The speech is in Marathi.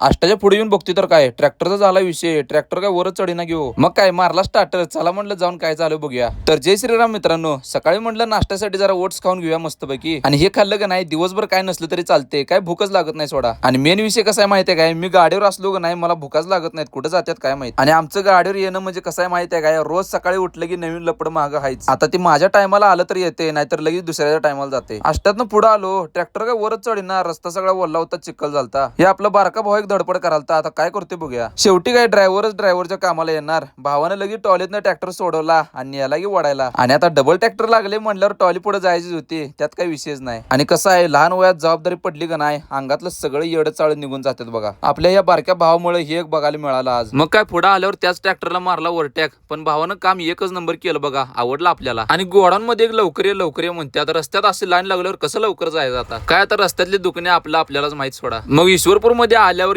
आष्टाच्या पुढे येऊन बघतोय तर काय? ट्रॅक्टरचा झाला विषय. ट्रॅक्टर काय वरच चढीना घेऊ. मग काय मारला स्टार्टर चला म्हणलं जाऊन काय झालं बघूया. तर जय श्रीराम मित्रांनो. सकाळी म्हणलं नाश्त्यासाठी जरा ओट्स खाऊन घेऊया मस्तपैकी. आणि हे खाल्लं का नाही दिवसभर काय नसलं तरी चालते काय भूकच लागत नाही सोडा. आणि मेन विषय कसा आहे माहितीये काय? मी गाडीवर असलो का नाही मला भूकाच लागत नाहीत. कुठे जातात काय माहिती? आणि आमचं गाडीवर येणं म्हणजे कसं आहे माहितीये काय? रोज सकाळी उठलं की नवीन लपड महाग आहेच आता ती माझ्या टायमाला आलं तर येते नाहीतर लगेच दुसऱ्याच्या टायमाला जाते. आष्टातनं पुढे आलो ट्रॅक्टर काय वरच चढीना रस्ता सगळा ओला होता चिखल झालता. हे आपला बारका भाऊ धडपड कराल तर आता काय करते बघूया. शेवटी काय ड्रायव्हरच ड्रायव्हरच्या कामाला येणार. भावानं लगेच टॉलीतनं ट्रॅक्टर सोडवला आणि याला की वडायला आणि आता डबल ट्रॅक्टर लागले म्हणल्यावर टॉली पुढे जायचीच होती. त्यात काही विषयच नाही. आणि कसं आहे लहान वयात जबाबदारी पडली का नाही अंगातलं सगळं येड चाळ निघून जातात बघा. आपल्या या बारक्या भावामुळे हे एक बघायला मिळालं आज. मग काय पुढे आल्यावर त्याच ट्रॅक्टरला मारला ओव्हरटॅक. पण भावानं काम एकच नंबर केलं बघा आवडलं आपल्याला. आणि गोडांमध्ये एक लवकर ये लवकर ये म्हणते. आता रस्त्यात असे लाईन लागल्यावर कसं लवकर जायचं आता? काय आता रस्त्यातली दुकाने आपलं आपल्यालाच माहीत सोडा. मग ईश्वरपूरमध्ये आल्यावर